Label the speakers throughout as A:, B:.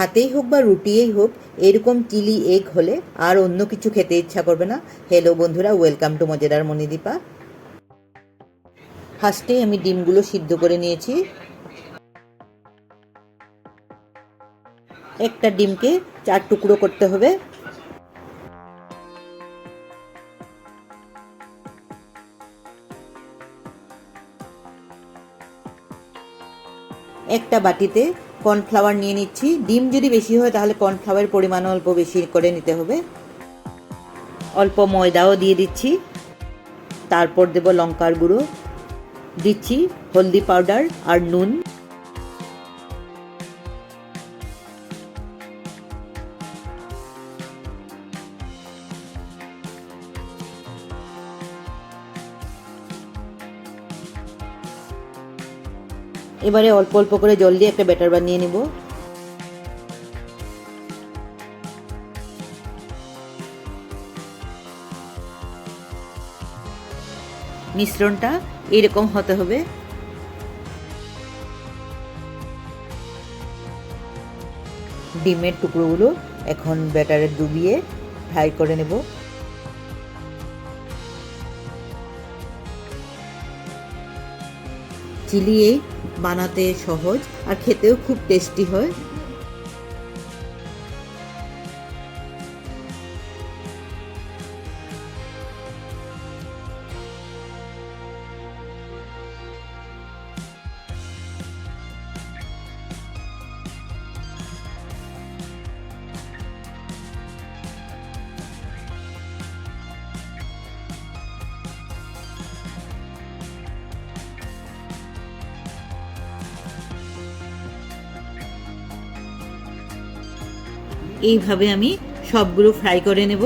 A: ভাতেই হোক বা রুটিয়েই হোক, এরকম চিলি এগ হলে আর অন্য কিছু খেতে ইচ্ছা করবে না। হ্যালো বন্ধুরা ওয়েলকাম টু মজেদার মণিদীপা। ফার্স্টে আমি ডিমগুলো সিদ্ধ করে নিয়েছি। একটা ডিমকে চার টুকরো করতে হবে। একটা বাটিতে কর্নফ্লাওয়ার নিয়ে নিচ্ছি। ডিম যদি বেশি হয় তাহলে কর্নফ্লাওয়ারের পরিমাণ অল্প বেশি করে নিতে হবে। অল্প ময়দাও দিয়ে দিচ্ছি। তারপর দেব লঙ্কার গুঁড়ো। দিচ্ছি হলদি পাউডার আর নুন। এবারে অল্প অল্প করে জল দিয়ে একটা ব্যাটার বানিয়ে নিব। মিশ্রণটা এরকম হতে হবে। ডিমের টুকরোগুলো এখন ব্যাটারে ডুবিয়ে ফ্রাই করে নেব। চিলি এগ বানাতে সহজ আর খেতেও খুব টেস্টি হয়। এইভাবে আমি সবগুলো ফ্রাই করে নেব।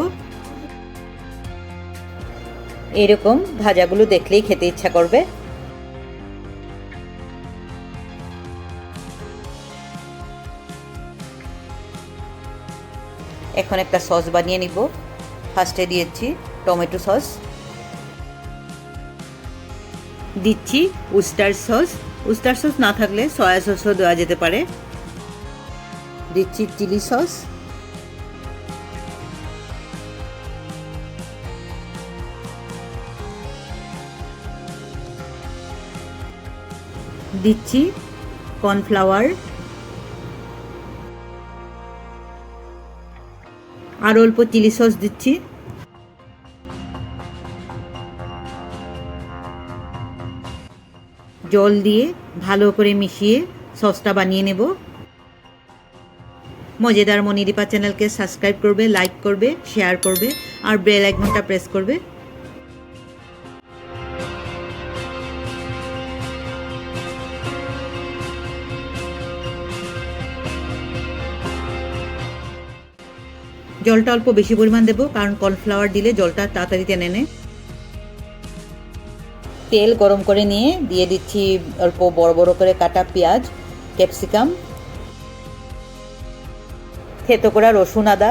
A: এরকম ভাজাগুলো দেখলেই খেতে ইচ্ছা করবে। এখন একটা সস বানিয়ে নিব। ফার্স্টে দিয়েছি টমেটো সস। দিচ্ছি উস্টার সস। উস্টার সস না থাকলে সয়া সসও দেওয়া যেতে পারে। দিচ্ছি চিলি সস। দিচ্ছি, কর্নফ্লাওয়ার। আর অল্প চিলি সস দিচ্ছি। জল দিয়ে ভালো করে মিশিয়ে সসটা বানিয়ে নেব। মজেদার মনিরিপা চ্যানেলকে সাবস্ক্রাইব করবে, লাইক করবে, শেয়ার করবে, আর বেল আইকনটা প্রেস করবে। জলটা অল্প বেশি পরিমাণ দেবো, কারণ কর্নফ্লাওয়ার দিলে জলটা তাড়াতাড়ি টেনে নেয় তেল গরম করে নিয়ে দিয়ে দিচ্ছি অল্প বড় বড় করে কাটা পেঁয়াজ, ক্যাপসিকাম, থেতো করা রসুন আদা।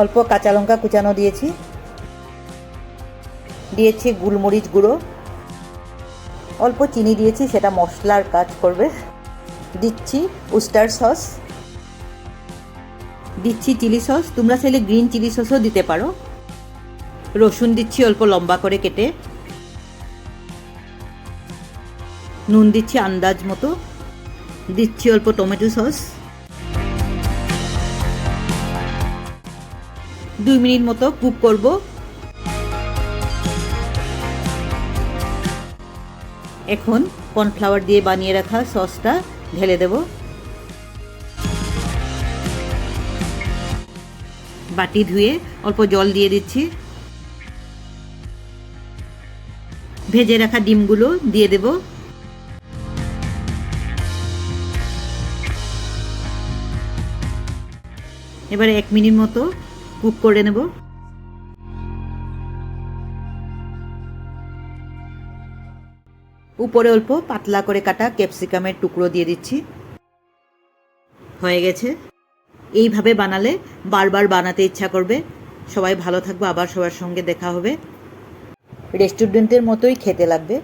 A: অল্প কাঁচা লঙ্কা কুচানো দিয়েছি। দিয়েছি গুলমরিচ গুঁড়ো। অল্প চিনি দিয়েছি, সেটা মশলার কাজ করবে। দিচ্ছি উস্টার সস। দিচ্ছি চিলি সস। তোমরা চাইলে গ্রিন চিলি সসও দিতে পারো। রসুন দিচ্ছি অল্প লম্বা করে কেটে। নুন দিচ্ছি আন্দাজ মতো। দিচ্ছি অল্প টমেটো সস। দুই মিনিট মতো কুক করব। এখন কর্নফ্লাওয়ার দিয়ে বানিয়ে রাখা সসটা ঢেলে দেব। বাটি ধুয়ে অল্প জল দিয়ে দিচ্ছি। ভেজে রাখা ডিমগুলো দিয়ে দেব। এবারে এক মিনিট মতো কুক করে নেব। উপরে অল্প পাতলা করে কাটা ক্যাপসিকামের টুকরো দিয়ে দিচ্ছি। হয়ে গেছে। এইভাবে বানালে বারবার বানাতে ইচ্ছা করবে। সবাই ভালো থাকবে, আবার সবার সঙ্গে দেখা হবে। রেস্টুরেন্টের মতোই খেতে লাগবে।